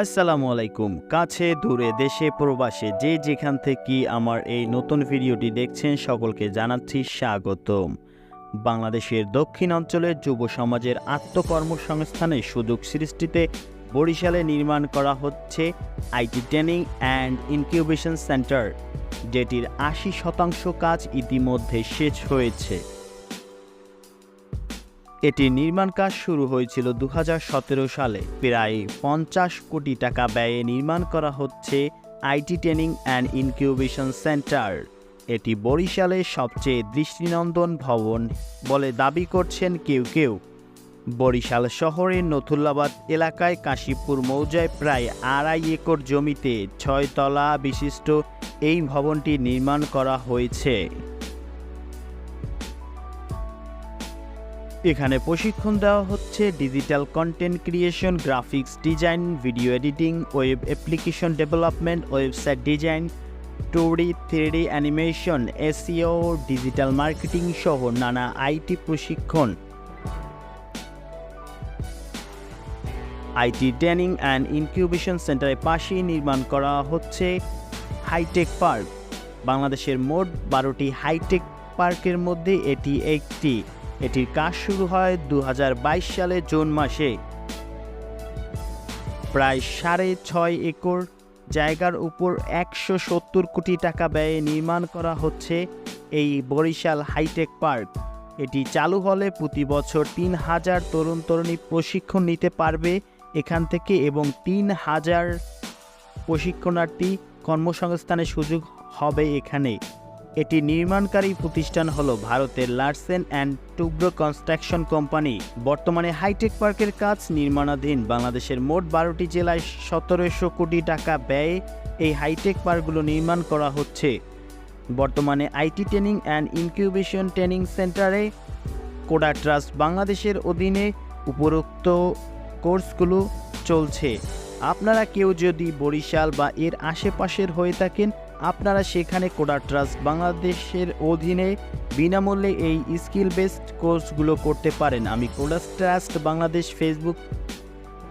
আসসালামু আলাইকুম। কাছে, দূরে, দেশে, প্রবাসে যে যেখান থেকে আমার এই নতুন ভিডিওটি দেখছেন সকলকে জানাচ্ছি স্বাগতম। বাংলাদেশের দক্ষিণ অঞ্চলের যুব সমাজের আত্মকর্মসংস্থানের সুযোগ সৃষ্টিতে বরিশালে নির্মাণ করা হচ্ছে IT training and incubation centre, যেটির আশি শতাংশ কাজ ইতিমধ্যে শেষ হয়েছে। এটির নির্মাণ কাজ শুরু হয়েছিল দু হাজার সতেরো সালে। প্রায় পঞ্চাশ কোটি টাকা ব্যয়ে নির্মাণ করা হচ্ছে IT training and incubation centre. এটি বরিশালের সবচেয়ে দৃষ্টিনন্দন ভবন বলে দাবি করছেন কেউ কেউ। বরিশাল শহরের নথুল্লাবাদ এলাকায় কাশীপুর মৌজায় প্রায় আড়াই একর জমিতে ছয়তলা বিশিষ্ট এই ভবনটি নির্মাণ করা হয়েছে। এখানে প্রশিক্ষণ দেওয়া হচ্ছে digital content creation, graphics design, video editing, web application development, website design two D three D animation SEO digital marketing সহ নানা আইটি প্রশিক্ষণ। আইটি ট্রেনিং অ্যান্ড ইনকিউবেশন সেন্টারের পাশেই নির্মাণ করা হচ্ছে হাইটেক পার্ক। বাংলাদেশের মোট বারোটি হাইটেক পার্কের মধ্যে এটি একটি। এটির কাজ শুরু হয় দু হাজার বাইশ সালে জুন মাসে। প্রায় সাড়ে ছয় একর জায়গার উপর একশো সত্তর কোটি টাকা ব্যয়ে নির্মাণ করা হচ্ছে এই বরিশাল হাইটেক পার্ক। এটি চালু হলে প্রতি বছর তিন হাজার তরুণ তরুণী প্রশিক্ষণ নিতে পারবে এখান থেকে এবং তিন হাজার প্রশিক্ষণার্থী কর্মসংস্থানের সুযোগ হবে এখানে। এটি নির্মাণকারী প্রতিষ্ঠান হলো ভারতের Larsen and Toubro construction company. বর্তমানে হাইটেক পার্কের কাজ নির্মাণাধীন। বাংলাদেশের মোট বারোটি জেলায় সতেরোশো কোটি টাকা ব্যয়ে এই হাইটেক পার্কগুলো নির্মাণ করা হচ্ছে। বর্তমানে IT training and incubation training সেন্টারে কোডা ট্রাস্ট বাংলাদেশের অধীনে উপরোক্ত কোর্সগুলো চলছে। আপনারা কেউ যদি বরিশাল বা এর আশেপাশের হয়ে থাকেন আপনারা সেখানে কোডা ট্রাস্ট বাংলাদেশের অধীনে বিনামূল্যে এই স্কিল বেসড কোর্সগুলো করতে পারেন। আমি কোডা ট্রাস্ট বাংলাদেশ ফেসবুক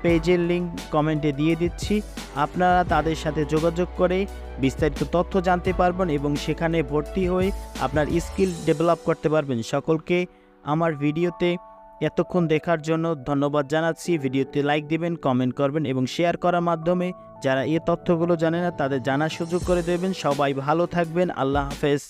পেজের লিঙ্ক কমেন্টে দিয়ে দিচ্ছি। আপনারা তাদের সাথে যোগাযোগ করে বিস্তারিত তথ্য জানতে পারবেন এবং সেখানে ভর্তি হয়ে আপনার স্কিল ডেভেলপ করতে পারবেন। সকলকে আমার ভিডিওতে এতক্ষণ দেখার জন্য ধন্যবাদ জানাচ্ছি। ভিডিওতে লাইক দিবেন কমেন্ট করবেন এবং শেয়ার করার মাধ্যমে যারা এ তথ্যগুলো জানে না, তাদের জানার সুযোগ করে দেবেন। সবাই ভালো থাকবেন। আল্লাহ হাফেজ।